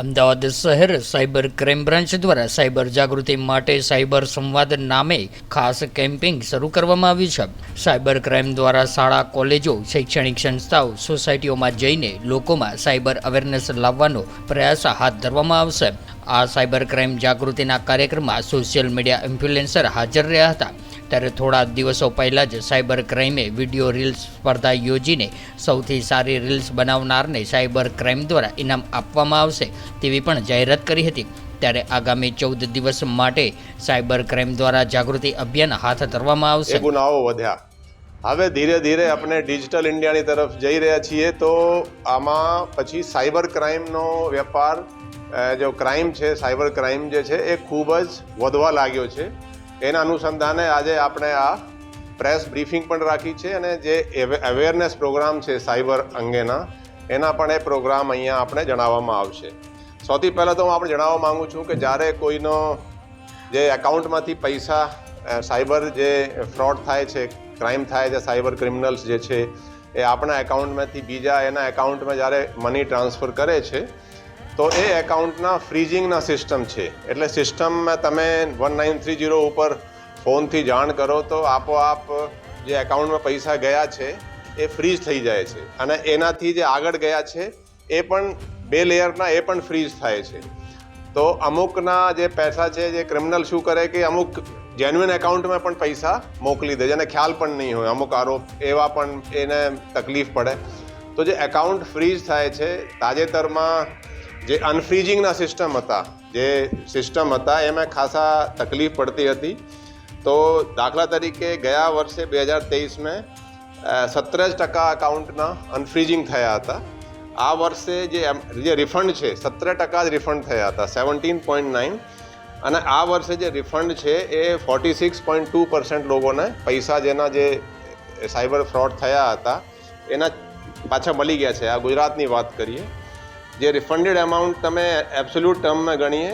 અમદાવાદ શહેર cyber crime branch દ્વારા cyber જાગૃતિ માટે સાયબર સંવાદ નામે ખાસ કેમ્પિંગ શરૂ કરવામાં આવ્યું છે. સાયબર ક્રાઇમ દ્વારા શાળા, કોલેજો, શૈક્ષણિક સંસ્થાઓ, સોસાયટીઓમાં જઈને લોકોમાં સાયબર અવેરનેસ લાવવાનો પ્રયાસ હાથ ધરવામાં આવશે. આ સાયબર ક્રાઇમ જાગૃતિના કાર્યક્રમમાં સોશિયલ મીડિયા ઇન્ફ્લુએન્સર હાજર રહ્યા હતા. ત્યારે થોડા દિવસો પહેલાં જ સાયબર ક્રાઇમે વીડિયો રીલ્સ સ્પર્ધા યોજીને સૌથી સારી રીલ્સ બનાવનારને સાયબર ક્રાઇમ દ્વારા ઇનામ આપવામાં આવશે તેવી પણ જાહેરાત કરી હતી. ત્યારે આગામી ચૌદ દિવસ માટે સાયબર ક્રાઇમ દ્વારા જાગૃતિ અભિયાન હાથ ધરવામાં આવશે. ગુનાઓ વધ્યા. હવે ધીરે ધીરે આપણે ડિજિટલ ઇન્ડિયાની તરફ જઈ રહ્યા છીએ તો આમાં પછી સાયબર ક્રાઇમનો વેપાર જો ક્રાઇમ છે, સાયબર ક્રાઇમ જે છે એ ખૂબ જ વધવા લાગ્યો છે. એના અનુસંધાને આજે આપણે આ પ્રેસ બ્રીફિંગ પણ રાખી છે અને જે અવેરનેસ પ્રોગ્રામ છે સાયબર અંગેના, એના પણ એ પ્રોગ્રામ અહીંયા આપણે જણાવવામાં આવશે. સૌથી પહેલાં તો હું આપણે જણાવવા માંગુ છું કે જ્યારે કોઈનો જે એકાઉન્ટમાંથી પૈસા સાયબર જે ફ્રોડ થાય છે, ક્રાઇમ થાય છે, સાયબર ક્રિમિનલ્સ જે છે, એ આપણા એકાઉન્ટમાંથી બીજા એના એકાઉન્ટમાં જ્યારે મની ટ્રાન્સફર કરે છે તો એ એકાઉન્ટના ફ્રીઝિંગના સિસ્ટમ છે. એટલે સિસ્ટમમાં તમે વન નાઇન થ્રી જીરો ઉપર ફોનથી જાણ કરો તો આપોઆપ જે એકાઉન્ટમાં પૈસા ગયા છે, એ ફ્રીઝ થઈ જાય છે. અને એનાથી જે આગળ ગયા છે, એ પણ બે લેયરના એ પણ ફ્રીઝ થાય છે. તો અમુકના જે પૈસા છે, જે ક્રિમિનલ શું કરે કે અમુક જેન્યુઅન એકાઉન્ટમાં પણ પૈસા મોકલી દે જેને ખ્યાલ પણ નહીં હોય, અમુક આરોપ એવા પણ એને તકલીફ પડે. તો જે એકાઉન્ટ ફ્રીઝ થાય છે, તાજેતરમાં જે અનફ્રીઝિંગના સિસ્ટમ હતા, જે સિસ્ટમ હતા એમાં ખાસા તકલીફ પડતી હતી. તો દાખલા તરીકે ગયા વર્ષે બે હજાર તેવીસમાં સત્તર જ ટકા અકાઉન્ટના અનફ્રીઝિંગ થયા હતા. આ વર્ષે જે જે રિફંડ છે, સત્તર ટકા જ રિફંડ થયા હતા સેવન્ટીન પોઈન્ટ નાઇન અને આ વર્ષે જે રિફંડ છે, એ forty six point two percent લોકોને પૈસા જેના જે સાયબર ફ્રોડ થયા હતા, એના પાછા મળી ગયા છે. આ ગુજરાતની વાત કરીએ. જે રિફંડેડ એમાઉન્ટ તમે એબ્સોલ્યુટ ટર્મમાં ગણીએ,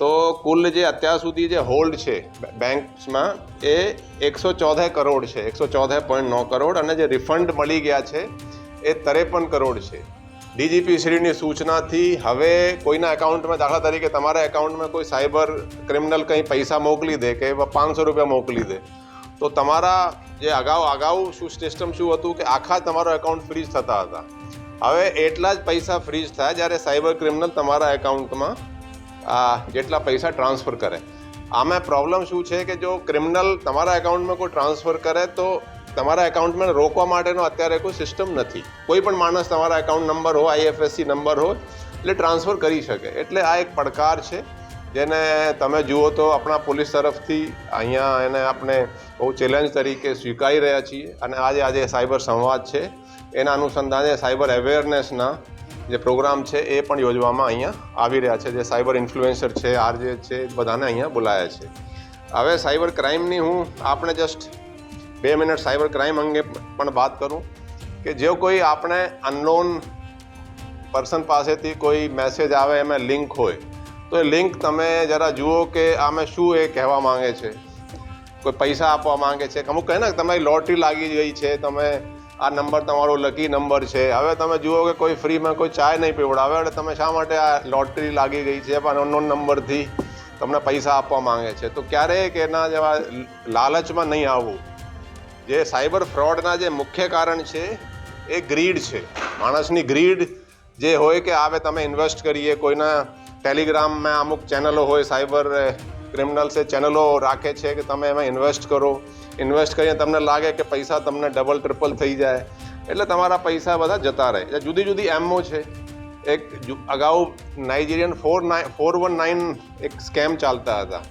તો કુલ જે અત્યાર સુધી જે હોલ્ડ છે બેંક્સમાં એ એકસો ચૌદ કરોડ છે. એકસો ચૌદ પોઈન્ટ નવ કરોડ અને જે રિફંડ મળી ગયા છે, એ ત્રેપન કરોડ છે. ડીજીપી શ્રીની સૂચનાથી હવે કોઈના એકાઉન્ટમાં, દાખલા તરીકે તમારા એકાઉન્ટમાં કોઈ સાયબર ક્રિમિનલ કંઈ પૈસા મોકલી દે કે પાંચસો રૂપિયા મોકલી દે, તો તમારા જે અગાઉ અગાઉ શું સિસ્ટમ શું હતું કે આખા તમારો એકાઉન્ટ ફ્રીઝ થતા હતા. હવે એટલા જ પૈસા ફ્રીઝ થાય જ્યારે સાયબર ક્રિમિનલ તમારા એકાઉન્ટમાં આ, જેટલા પૈસા ટ્રાન્સફર કરે. આમાં પ્રોબ્લેમ શું છે કે જો ક્રિમિનલ તમારા એકાઉન્ટમાં કોઈ ટ્રાન્સફર કરે તો તમારા એકાઉન્ટમાં રોકવા માટેનો અત્યારે કોઈ સિસ્ટમ નથી. કોઈ પણ માણસ તમારા એકાઉન્ટ નંબર હોય આઈએફએસસી નંબર હોય, એટલે ટ્રાન્સફર કરી શકે. એટલે આ એક પડકાર છે, જેને તમે જુઓ તો આપણા પોલીસ તરફથી અહીંયા એને આપણે બહુ ચેલેન્જ તરીકે સ્વીકારી રહ્યા છીએ. અને આજે આજે સાયબર સંવાદ છે. એના અનુસંધાને સાયબર અવેરનેસના જે પ્રોગ્રામ છે એ પણ યોજવામાં અહીંયા આવી રહ્યા છે, જે સાયબર ઇન્ફ્લુએન્સર છે, આરજે છે, બધાને અહીંયા બોલાયા છે. હવે સાયબર ક્રાઇમની હું આપણે જસ્ટ બે મિનિટ સાયબર ક્રાઇમ અંગે પણ વાત કરું કે જે કોઈ આપણે અનનોન પર્સન પાસેથી કોઈ મેસેજ આવે, એમાં લિંક હોય, તો એ લિંક તમે જરા જુઓ કે આમાં શું એ કહેવા માંગે છે. કોઈ પૈસા આપવા માંગે છે અમુક કહે ને તમારી લોટરી લાગી ગઈ છે, તમે આ નંબર તમારો લકી નંબર છે. હવે તમે જુઓ કે કોઈ ફ્રીમાં કોઈ ચાય નહીં પીવડાવે એટલે તમે શા માટે આ લોટરી લાગી ગઈ છે? પણ અનનોન નંબરથી તમને પૈસા આપવા માંગે છે. તો ક્યારેય કે એના જેવા લાલચમાં નહીં આવવું. જે સાયબર ફ્રોડના જે મુખ્ય કારણ છે, એ ગ્રીડ છે. માણસની ગ્રીડ જે હોય કે આવે તમે ઇન્વેસ્ટ કરીએ, કોઈના ટેલિગ્રામમાં અમુક ચેનલો હોય, સાયબર ક્રિમિનલ્સે ચેનલો રાખે છે કે તમે એમાં ઇન્વેસ્ટ કરો. ઇન્વેસ્ટ કરીને તમને લાગે કે પૈસા તમને ડબલ ટ્રિપલ થઈ જાય. એટલે તમારા પૈસા બધા જતા રહે. જુદી જુદી એમઓ છે. એક અગાઉ Nigerian four nine four one nine એક સ્કેમ ચાલતા હતા.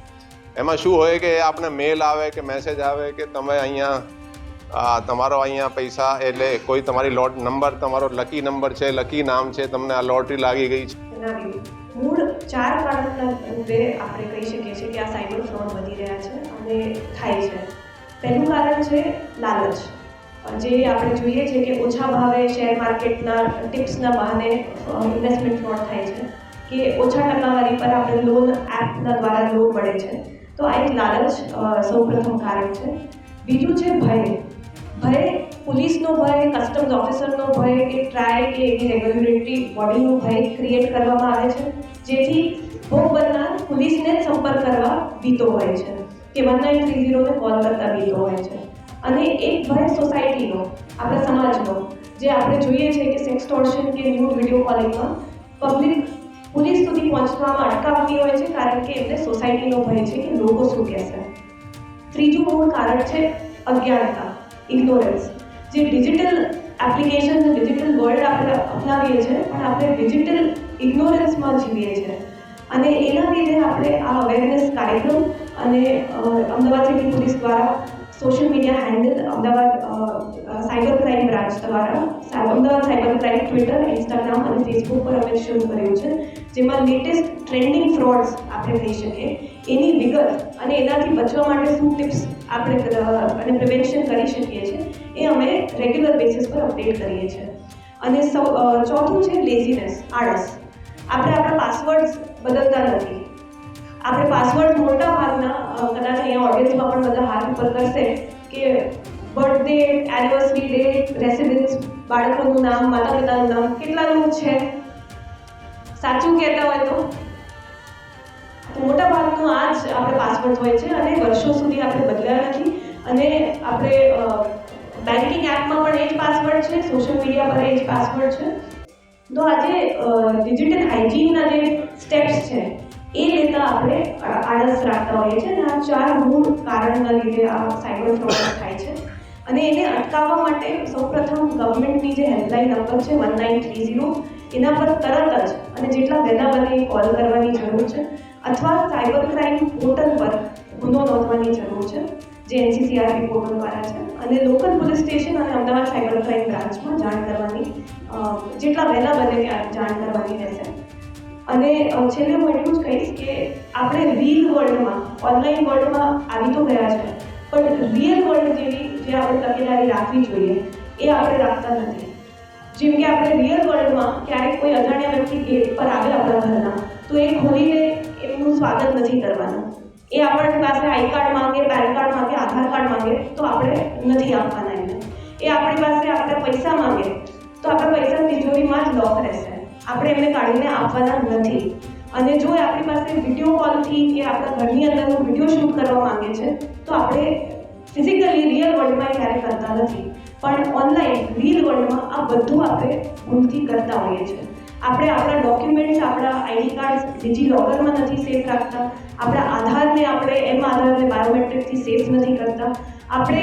એમાં શું હોય કે આપણે મેલ આવે કે મેસેજ આવે કે તમે અહીંયા તમારો અહીંયા પૈસા એટલે કોઈ તમારી લોટ નંબર તમારો લકી નંબર છે લકી નામ છે, તમને આ લોટરી લાગી ગઈ છે. મૂળ ચાર કારણના રૂપે આપણે કહી શકીએ છીએ કે આ સાયબર ફ્રોડ વધી રહ્યા છે અને થાય છે. પહેલું કારણ છે લાલચ. જે આપણે જોઈએ છે કે ઓછા ભાવે શેર માર્કેટના ટિપ્સના બહાને ઇન્વેસ્ટમેન્ટ ફ્રોડ થાય છે. કે ઓછા ટકાવારી પર આપણે લોન એપના દ્વારા લોન મળે છે. તો આ એક લાલચ સૌપ્રથમ કારણ છે. બીજું છે ભય. ભય પોલીસનો ભય કસ્ટમ્સ ઓફિસરનો ભય, કે ટ્રાય કે એની રેગ્યુલેટરી બોડીનું ભય ક્રિએટ કરવામાં આવે છે. જેથી ભોગ બનનાર પોલીસને સંપર્ક કરવા બીતો હોય છે. કે વન નાઇન થ્રી ઝીરોને કોલ કરતા બીતો હોય છે. અને એક ભય સોસાયટીનો આપણા સમાજનો, જે આપણે જોઈએ છે કે સેક્સ ટોર્શન કે ન્યૂ વીડિયો કોલિંગમાં પબ્લિક પોલીસ સુધી પહોંચવામાં અટકાવતી હોય છે, કારણ કે એમને સોસાયટીનો ભય છે કે લોકો શું કહેશે. ત્રીજું મૂળ કારણ છે અજ્ઞાનતા ઇગ્નોરન્સ જે ડિજિટલ એપ્લિકેશન ડિજિટલ વર્લ્ડ આપણે અપનાવીએ છીએ, પણ આપણે ડિજિટલ ઇગ્નોરન્સમાં જીવીએ છીએ. અને એના લીધે આપણે આ અવેરનેસ કાર્યક્રમ અને અમદાવાદ સિટી પોલીસ દ્વારા social media handle Ahmedabad cyber crime branch દ્વારા Ahmedabad cyber crime Twitter Instagram અને ફેસબુક પર અમે શરૂ કર્યું છે, જેમાં લેટેસ્ટ ટ્રેન્ડિંગ ફ્રોડ્સ આપણે થઈ શકે એની વિગત અને એનાથી બચવા માટે શું ટિપ્સ આપણે અને પ્રિવેન્શન કરી શકીએ છીએ, એ અમે રેગ્યુલર બેસિસ પર અપડેટ કરીએ છીએ. અને સૌ ચોથું છે લેઝીનેસ આળસ. આપણે આપણા પાસવર્ડ્સ બદલતા નથી. આપણે પાસવર્ડ મોટા ભાગના કદાચ અહીંયા ઓડિયન્સમાં પણ બધા હાથ ઉપર કરશે કે બર્થડે એનિવર્સરી ડેટ રેસિડન્સ બાળકોનું નામ માતા પિતાનું નામ કેટલાનું છે? સાચું કહેતા હોય તો? મોટા ભાગનો આ જ આપણે પાસવર્ડ હોય છે અને વર્ષો સુધી આપણે બદલ્યા નથી અને આપણે બેન્કિંગ એપમાં પણ એ જ પાસવર્ડ છે સોશિયલ મીડિયા પર એ જ પાસવર્ડ છે. તો આજે ડિજિટલ હાઇજીનના જે સ્ટેપ્સ છે, એ લેતા આપણે આળસ રાખતા હોઈએ છીએ અને આ ચાર મૂળ કારણના લીધે આ સાયબર ફ્રોડ થાય છે. અને એને અટકાવવા માટે સૌપ્રથમ ગવર્મેન્ટની જે હેલ્પલાઇન નંબર છે વન નાઇન થ્રી ઝીરો એના પર તરત જ અને જેટલા વહેલા બને કોલ કરવાની જરૂર છે, અથવા સાયબર ક્રાઇમ પોર્ટલ પર ગુનો નોંધવાની જરૂર છે. જે એનસીસીઆરપી પોર્ટલ દ્વારા છે. અને લોકલ પોલીસ સ્ટેશન અને અમદાવાદ સાયબર ક્રાઇમ બ્રાન્ચમાં જાણ કરવાની જેટલા વહેલા બને ત્યાં જાણ કરવાની રહેશે. અને છેલ્લે હું એટલું જ કહીશ કે આપણે રીલ વર્લ્ડમાં ઓનલાઈન વર્લ્ડમાં આવી તો ગયા છે, પણ રિયલ વર્લ્ડ જેવી જે આપણે તકેદારી રાખવી જોઈએ, એ આપણે રાખતા નથી. જેમ કે આપણે રિયલ વર્લ્ડમાં ક્યારેક કોઈ અજાણ્યા વ્યક્તિ ગેટ પર આવે આપણા ઘરના, તો એ ખોલીને એમનું સ્વાગત નથી કરવાનું. એ આપણી પાસે આઈ કાર્ડ માંગે પેન કાર્ડ માંગે નથી આપવાના એને એ આપણી પાસે આપણે પૈસા માંગે, તો આપણા પૈસા તિજોરીમાં જ લોક રહેશે. આપણે એમને કાઢીને આપવાના નથી. અને જો એ આપણી પાસે વીડિયો કોલથી કે આપણા ઘરની અંદરનો વીડિયો શૂટ કરવા માંગે છે, તો આપણે ફિઝિકલી રિયલ વર્લ્ડમાં ક્યારેય કરતા નથી. પણ ઓનલાઈન રીલ વર્લ્ડમાં આ બધું આપણે ભૂલથી કરતા હોઈએ છીએ. આપણે આપણા ડોક્યુમેન્ટ્સ આપણા આઈડી કાર્ડ ડિજી લોકરમાં નથી સેફ રાખતા. આપણા આધારને આપણે એમ આધારને બાયોમેટ્રિકથી સેફ નથી કરતા. આપણે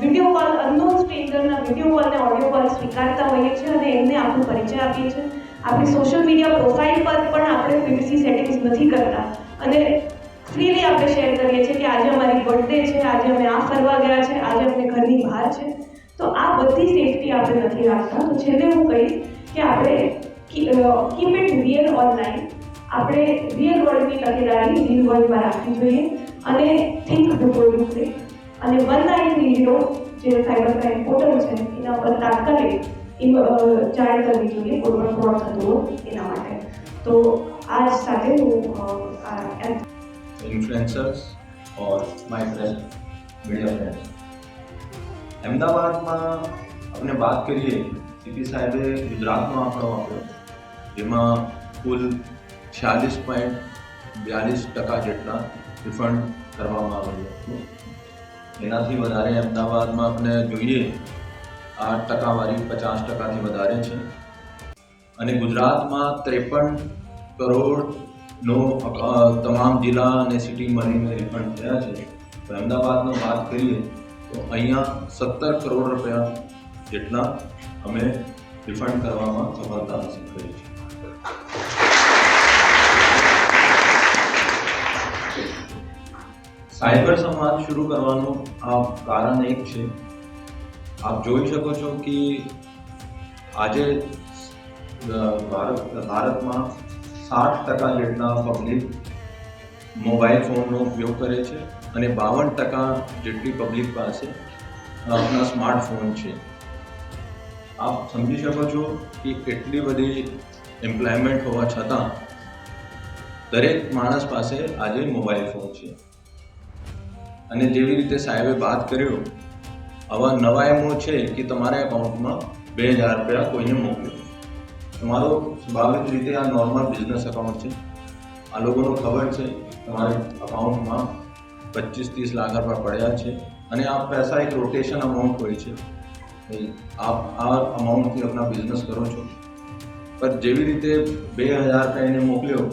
વીડિયો કોલ અનનોન સ્ટ્રેન્જરના વીડિયો કોલ અને ઓડિયો કોલ સ્વીકારતા હોઈએ છીએ અને એમને આપણો પરિચય આપીએ છીએ. આપણી સોશિયલ મીડિયા પ્રોફાઇલ પર પણ આપણે પ્રિવસી સેટિંગ્સ નથી કરતા. અને ફ્રીલી આપણે શેર કરીએ છીએ કે આજે અમારી બર્થડે છે, આજે અમે આ ફરવા ગયા છે, આજે અમને ઘરની બહાર છે. તો આ બધી સેફટી આપણે નથી રાખતા. તો છેલ્લે હું કહીશ કે આપણે કીપ ઇટ રિયલ ઓનલાઈન આપણે રિયલ વર્લ્ડની તકેદારી રિયલ વર્લ્ડમાં રાખવી જોઈએ અને થિંક બિફોર યુ ક્લિક અને વન નાઇન ઝીરો જે સાયબર ક્રાઇમ પોર્ટલ છે, એના પર તાત્કાલિક જાણ કરવી જોઈએ કોઈ ફ્રોડ થતો એના માટે. તો આ સાથે હું influencers or my friend media friend અમદાવાદમાં આપણે વાત કરીએ, સીપી સાહેબે ગુજરાતમાં આપણો આપ્યો, જેમાં કુલ છ્યાલીસ પોઈન્ટ બ્યાલીસ ટકા જેટલા રિફંડ કરવામાં આવેલું હતું એનાથી વધારે અમદાવાદમાં આપણે જોઈએ, આઠ ટકાવારી પચાસ ટકાથી વધારે છે. અને ગુજરાતમાં ત્રેપન કરોડનો તમામ જિલ્લા અને સિટી મળીને રિફંડ થયા છે. તો અમદાવાદનો વાત કરીએ, તો અહીંયા સત્તર કરોડ રૂપિયા જેટલા અમે રિફંડ કરવામાં સફળતા હાંસલ કરી છે. સાયબર સંવાદ શરૂ કરવાનું આ કારણ એક છે. આપ જોઈ શકો છો કે આજે ભારત ભારતમાં સાઠ ટકા જેટલા પબ્લિક મોબાઈલ ફોનનો ઉપયોગ કરે છે અને બાવન ટકા જેટલી પબ્લિક પાસે આપણા સ્માર્ટફોન છે. આપ સમજી શકો છો કે કેટલી બધી એમ્પ્લોયમેન્ટ હોવા છતાં દરેક માણસ પાસે આજે મોબાઈલ ફોન છે. અને જેવી રીતે સાહેબે વાત કર્યો, આવા નવા એમો છે કે તમારા એકાઉન્ટમાં બે હજાર રૂપિયા કોઈને મોકલ્યો. તમારો સ્વાભાવિક રીતે આ નોર્મલ બિઝનેસ એકાઉન્ટ છે. આ લોકોનો ખબર છે, તમારે અકાઉન્ટમાં પચીસ ત્રીસ લાખ રૂપિયા પડ્યા છે અને આ પૈસા એક રોટેશન અમાઉન્ટ હોય છે. આપ, આ અમાઉન્ટથી આપણા બિઝનેસ કરો છો. પણ જેવી રીતે બે હજાર રૂપિયા એને મોકલ્યો,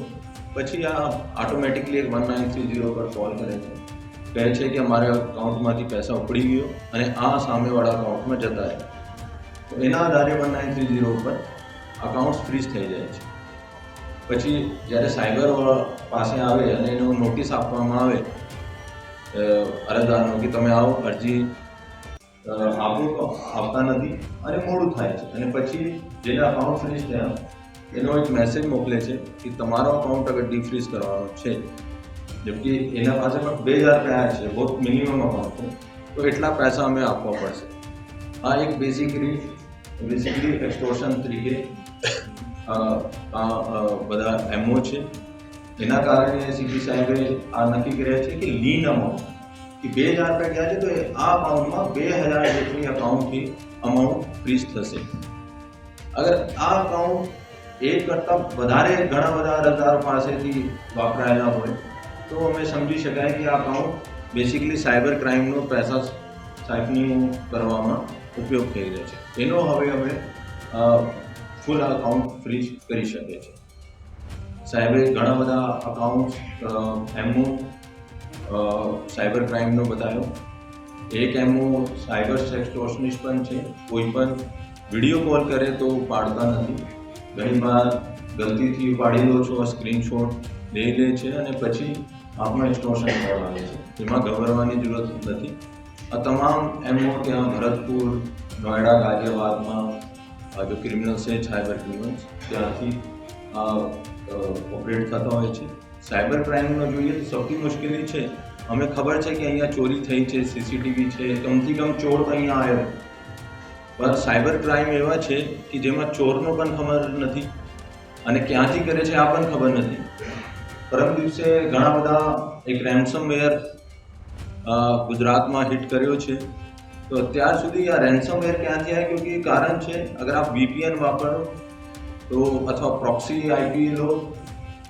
પછી આ ઓટોમેટિકલી એક વન નાઇન થ્રી ઝીરો પર કોલ કરે છે. કહે છે કે અમારા અકાઉન્ટમાંથી પૈસા ઉપડી ગયો અને આ સામેવાળા અકાઉન્ટમાં જતા રહે. તો એના આધારે વન નાઇન થ્રી ઝીરો ઉપર અકાઉન્ટ્સ ફ્રીઝ થઈ જાય છે. પછી જ્યારે સાયબર પાસે આવે અને એનો નોટિસ આપવામાં આવે અરજદારનો કે તમે આવો અરજી અ, આપો તો આપતા નથી અને મોડું થાય છે. અને પછી જેને અકાઉન્ટ ફ્રીઝ થયા એનો એક મેસેજ મોકલે છે કે તમારો અકાઉન્ટ અગર ડીફ્રીઝ કરવાનો છે જેમ કે એના પાસે પણ બે હજાર રૂપિયા છે બહુ મિનિમમ અમાઉન્ટ તો એટલા પૈસા અમે આપવા પડશે આ એક બેઝિકલી બેઝિકલી એક્સટોર્શન તરીકે આ બધા એમઓ છે એના કારણે સીપી સાહેબે આ નક્કી કર્યા છે કે લીન અમાઉન્ટ કે બે હજાર રૂપિયા ગયા છે તો એ આ અકાઉન્ટમાં બે હજાર જેટલી અકાઉન્ટથી અમાઉન્ટ ફ્રીઝ થશે અગર આ અકાઉન્ટ એક કરતાં વધારે ઘણા બધા અરજદારો પાસેથી વાપરાયેલા હોય તો અમે સમજી શકાય કે આ અકાઉન્ટ બેસિકલી સાયબર ક્રાઇમનો પૈસા સાઇફનિંગ કરવામાં ઉપયોગ થઈ રહ્યો છે. એનો હવે અમે ફૂલ અકાઉન્ટ ફ્રીઝ કરી શકીએ છીએ. સાહેબે ઘણા બધા અકાઉન્ટ એમનું સાયબર ક્રાઇમનો બતાવ્યો. એક એમનું સાયબર સેક્સટોર્શનિસ્ટ પણ છે. કોઈ પણ વીડિયો કોલ કરે તો પાડતા નથી. ઘણી વાર ગલતીથી પાડી લો છો સ્ક્રીનશોટ લઈ લે છે અને પછી આપણો એક્સટોર્શન કોલ આવે છે. તેમાં ગભરવાની જરૂરત નથી. આ તમામ એમઓ ત્યાં ભરતપુર, નોએડા ગાઝિયાબાદમાં જો ક્રિમિનલ્સ છે સાયબર ક્રિમિનલ્સ ત્યાંથી ઓપરેટ થતા હોય છે. સાયબર ક્રાઇમનો જોઈએ તો સૌથી મુશ્કેલી છે. અમે ખબર છે કે અહીંયા ચોરી થઈ છે, સીસીટીવી છે, કમથી કમ ચોર અહીંયા આવ્યો. પણ સાયબર ક્રાઇમ એવા છે કે જેમાં ચોરનો પણ ખબર નથી અને ક્યાંથી કરે છે આ પણ ખબર નથી. પરમ દિવસે ઘણા બધા એક રેન્સમવેર ગુજરાતમાં હિટ કર્યો છે. તો અત્યાર સુધી આ રેન્સમવેર ક્યાંથી આવ્યા કે કારણ છે, અગર આપ વીપીએન વાપરો તો અથવા પ્રોક્સી આઈપી લો,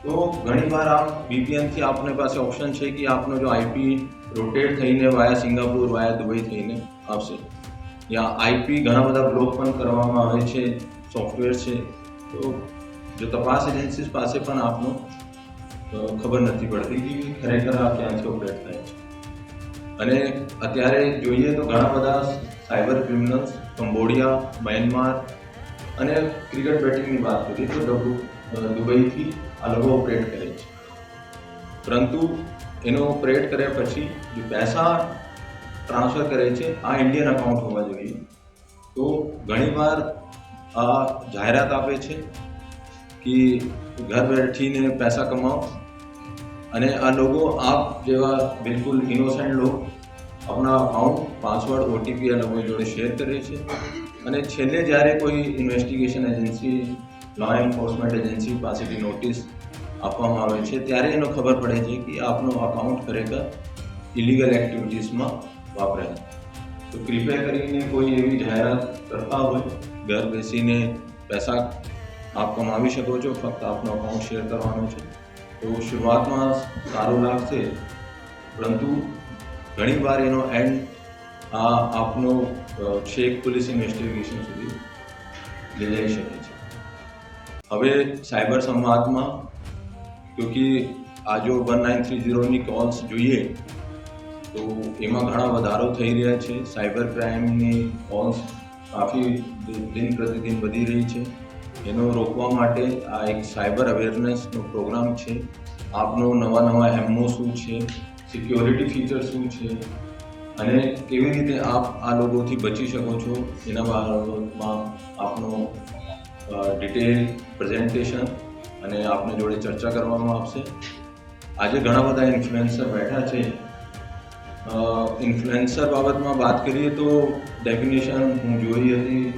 તો ઘણીવાર આપ વીપીએનથી આપને પાસે ઓપ્શન છે કે આપનો જો આઈપી રોટેટ થઈને વાયા સિંગાપુર વાયા દુબઈ થઈને આવશે. યા આઈપી ઘણા બધા બ્લોક પણ કરવામાં આવે છે સોફ્ટવેર છે. તો જો તપાસ એજન્સીસ પાસે પણ આપનો ખબર નથી પડતી કે ખરેખર આ ક્યાંથી ઓપરેટ થાય છે. અને અત્યારે જોઈએ તો ઘણા બધા સાયબર ક્રિમિનલ્સ, કંબોડિયા, મ્યાનમાર અને ક્રિકેટ બેટિંગની વાત કરીએ તો દુબઈથી આ લોકો ઓપરેટ કરે છે. પરંતુ એનો ઓપરેટ કર્યા પછી જે પૈસા ટ્રાન્સફર કરે છે, આ ઇન્ડિયન અકાઉન્ટ હોવા જોઈએ. તો ઘણીવાર આ જાહેરાત આપે છે કે ઘર બેઠીને પૈસા કમાઓ. અને આ લોકો આપ જેવા બિલકુલ ઇનોસેન્ટ લોકો આપણા અકાઉન્ટ પાસવર્ડ ઓટીપી આ લોકો જોડે શેર કરે છે અને છેલ્લે જ્યારે કોઈ investigation agency law enforcement agency પાસેથી નોટિસ આપવામાં આવે છે, ત્યારે એનો ખબર પડે છે કે આપનો અકાઉન્ટ ખરેખર ઇલીગલ એક્ટિવિટીઝમાં વાપરાય તો કૃપયા કરીને કોઈ એવી જાહેરાત કરતા હોય, ઘર બેસીને પૈસા આપ કમાવી શકો છો, ફક્ત આપનો અકાઉન્ટ શેર કરવાનો છે. તો શરૂઆતમાં સારું લાગશે, પરંતુ ઘણીવાર એનો એન્ડ આ આપનો છેક પોલીસ ઇન્વેસ્ટિગેશન સુધી લઈ જઈ શકે છે. હવે સાયબર સંવાદમાં ક્યોંકિ આ જો વન નાઇન થ્રી ઝીરોની કોલ્સ જોઈએ, તો એમાં ઘણા વધારો થઈ રહ્યા છે. સાયબર ક્રાઇમની કોલ્સ કાફી દિન પ્રતિદિન વધી રહી છે. એનો રોકવા માટે આ એક સાયબર અવેરનેસનો પ્રોગ્રામ છે. આપનો નવા નવા એમઓ શું છે? સિક્યોરિટી ફીચર શું છે? અને કેવી રીતે આપ આ લોકોથી બચી શકો છો? એના બાબતમાં આપનો ડિટેલ પ્રેઝન્ટેશન અને આપને જોડે ચર્ચા કરવામાં આવશે. આજે ઘણા બધા ઇન્ફ્લુએન્સર બેઠા છે. ઇન્ફ્લુએન્સર બાબતમાં વાત કરીએ તો ડેફિનેશન હું જોઈ હતી.